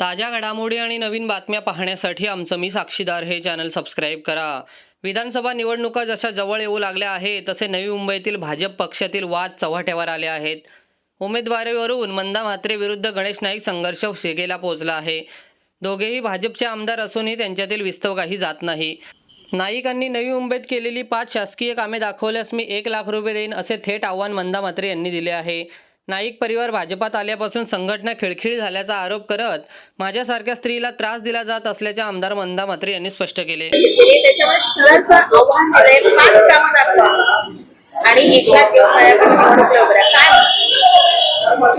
ताज्या घडामोडी आणि नवीन बातम्या पाहण्यासाठी आमचं मी साक्षीदार हे चॅनल सबस्क्राईब करा. विधानसभा निवडणुका जशा जवळ येऊ लागल्या आहेत तसे नवी मुंबईतील भाजप पक्षातील वाद चव्हाट्यावर आले आहेत. उमेदवारीवरून मंदा म्हात्रे विरुद्ध गणेश नाईक संघर्ष शेगेला पोहोचला आहे. दोघेही भाजपचे आमदार असूनही त्यांच्यातील विस्तव काही जात नाही. नाईकांनी नवी मुंबईत केलेली पाच शासकीय कामे दाखवल्यास मी एक लाख रुपये देईन असे थेट आव्हान मंदा म्हात्रे यांनी दिले आहे. नाईक परिवार भाजपात आल्यापासून संघटना खिळखिळी झाल्याचा आरोप करत माझ्यासारख्या स्त्रीला त्रास दिला जात असल्याचे आमदार मंदा म्हात्रे यांनी स्पष्ट केले.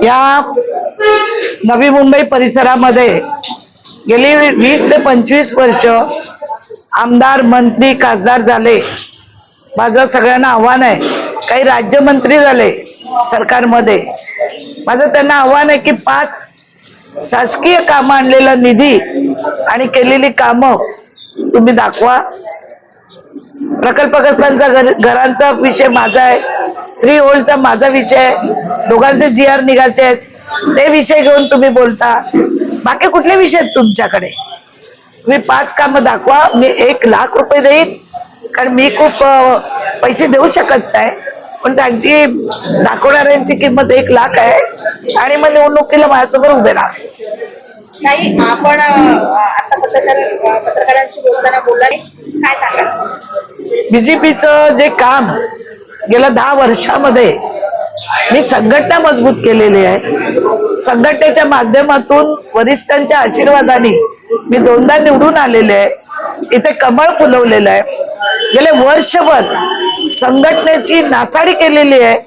या नवी मुंबई परिसरामध्ये गेली वीस ते पंचवीस वर्ष आमदार मंत्री खासदार झाले. माझं सगळ्यांना आव्हान आहे. काही राज्यमंत्री झाले. सरकारमध्ये. माझं त्यांना आव्हान आहे की पाच शासकीय कामं आणलेला निधी आणि केलेली कामं तुम्ही दाखवा. प्रकल्पग्रस्तांचा घर घरांचा विषय माझा आहे. थ्री होल्डचा माझा विषय आहे. दोघांचे जी आर निघायचे आहेत. ते विषय घेऊन तुम्ही बोलता. बाकी कुठले विषय आहेत तुमच्याकडे? तुम्ही पाच कामं दाखवा. मी एक लाख रुपये देईन. कारण मी खूप पैसे देऊ शकत नाही. पण त्यांची दाखवणाऱ्यांची किंमत एक लाख आहे. आणि मग निवडणुकीला माझ्यासमोर उभे राहा. काही आपण आता पत्रकार पत्रकारांशी बोलताना बोलला काय सांगा बीजेपीचं जे काम गेल्या दहा वर्षामध्ये मी संघटना मजबूत केलेली आहे. संघटनेच्या माध्यमातून वरिष्ठांच्या आशीर्वादाने मी दोनदा निवडून आलेले आहे. इथे कमळ फुलवलेलं आहे. गेले वर्षभर संघटनेची नासाडी केलेली आहे.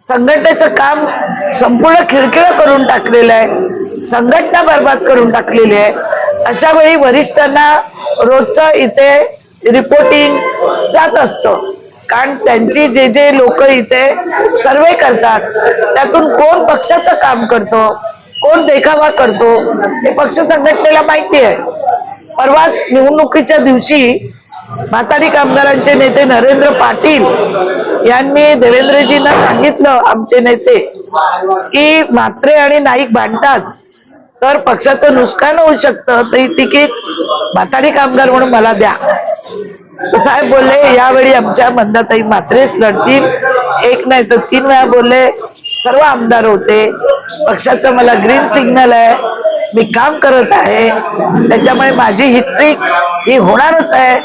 संघटनेचं काम संपूर्ण खिळखिळ करून टाकलेलं आहे. संघटना बर्बाद करून टाकलेली आहे. अशा वेळी वरिष्ठांना रोजचं इथे रिपोर्टिंग जात असतं. कारण त्यांची जे जे लोक इथे सर्वे करतात त्यातून कोण पक्षाचं काम करतो कोण देखावा करतो हे पक्ष संघटनेला माहिती आहे. परवाच निवडणुकीच्या दिवशी म्हातारी कामगारांचे नेते नरेंद्र पाटील यांनी देवेंद्रजींना सांगितलं आमचे नेते की म्हात्रे आणि नाईक भांडतात तर पक्षाचं नुकसान होऊ शकतं तर ही तिकीट म्हातारी कामगार म्हणून मला द्या. साहेब बोलले यावेळी आमच्या मंदाताई मात्रेच लढतील. एक नाही तर तीन वेळा बोलले सर्व आमदार होते पक्षाचं मला ग्रीन सिग्नल आहे. मी काम करत आहे. त्याच्यामुळे माझी हिस्ट्री ही होणारच आहे.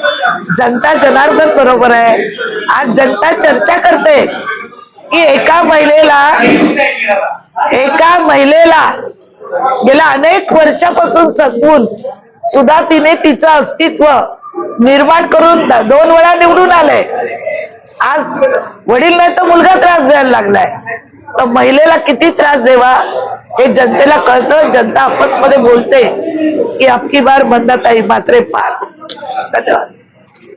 जनता जनार्दन बरोबर आहे. आज जनता चर्चा करते की एका महिलेला एका महिलेला गेल्या अनेक वर्षापासून सतवून सुद्धा तिने तिचं अस्तित्व निर्माण करून दोन वेळा निवडून आले आज वडील नाही तर मुलगा त्रास द्यायला लागलाय. तर महिलेला किती त्रास देवा? हे जनतेला कळतं जनता आपसमध्ये बोलते की आपकी बार मंदाताई मात्रे पार. धन्यवाद.